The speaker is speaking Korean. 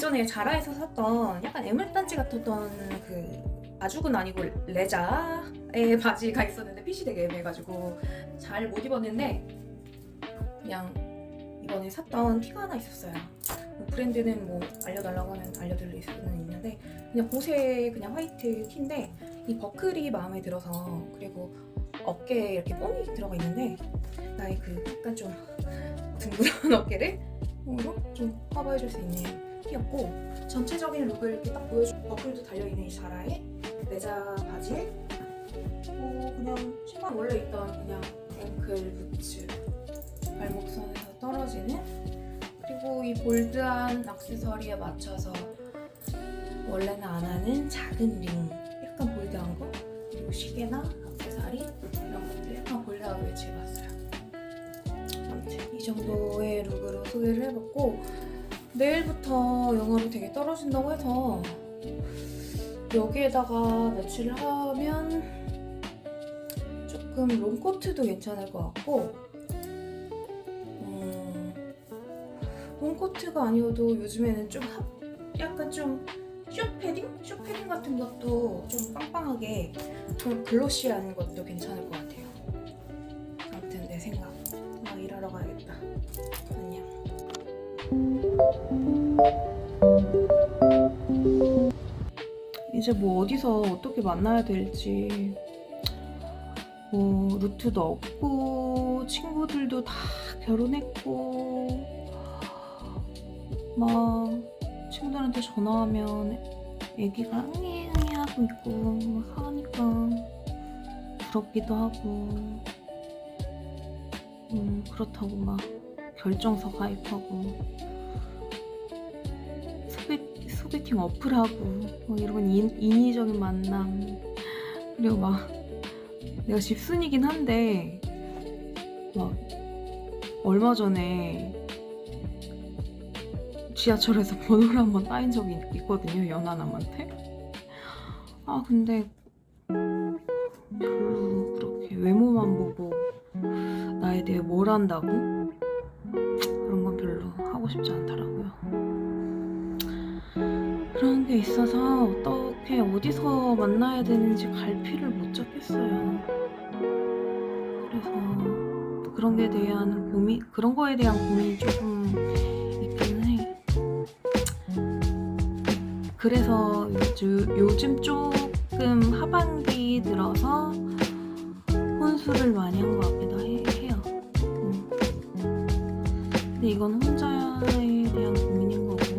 예전에 자라에서 샀던 약간 애물단지 같았던 그 가죽은 아니고 레자의 바지가 있었는데 핏이 되게 애매해가지고 잘 못 입었는데 그냥 이번에 샀던 티가 하나 있었어요. 뭐 브랜드는 뭐 알려달라고 하면 알려드릴 수는 있는데 그냥 보세 그냥 화이트 티인데 이 버클이 마음에 들어서 그리고 어깨에 이렇게 뽕이 들어가 있는데 나의 그 약간 좀 둥그런 어깨를 뽕으로 좀 커버해줄 수티 였고 전체적인 룩을 이렇게 딱 보여주고 버클도 달려있는 이 자라의 레자 바지에 뭐 그냥 신발 원래 있던 그냥 앵클 부츠 발목선에서 떨어지는 그리고 이 볼드한 액세서리에 맞춰서 원래는 안 하는 작은 링 약간 볼드한 거 그리고 시계나 액세서리 이런 것들 약간 볼드하게 외치해봤어요. 아무튼 이 정도의 룩으로 소개를 해봤고 내일부터 영어로 되게 떨어진다고 해서 여기에다가 매치를 하면 조금 롱코트도 괜찮을 것 같고 음, 롱코트가 아니어도 요즘에는 좀 합, 약간 좀 숏패딩? 숏패딩 같은 것도 좀 빵빵하게 좀 글로시한 것도 괜찮을 것 같아요. 아무튼 내 생각. 나 일하러 가야겠다. 안녕 이제 뭐 어디서 어떻게 만나야 될지. 뭐 루트도 없고 친구들도 다 결혼했고 막 친구들한테 전화하면 애기가 응애응애 하고 있고 막 하니까 부럽기도 하고 음 그렇다고 막 결정서 가입하고 소개, 소개팅 어플하고 뭐 이런 인, 인위적인 만남. 그리고 막 내가 집순이긴 한데 막 얼마 전에 지하철에서 번호를 한번 따인 적이 있- 있거든요 연하남한테. 아 근데 별로 그렇게 외모만 보고 나에 대해 뭘 안다고 그런 건 별로 하고 싶지 않더라고요 그런 게 있어서 어떻게 어디서 만나야 되는지 갈피를 못 잡겠어요. 그래서 또 그런 게 대한 고민, 그런 거에 대한 고민이 조금 있기는 해. 그래서 요즘, 요즘 조금 하반기 들어서 혼수를 많이 한 것 같기도 해, 근데 이건 혼자에 대한 고민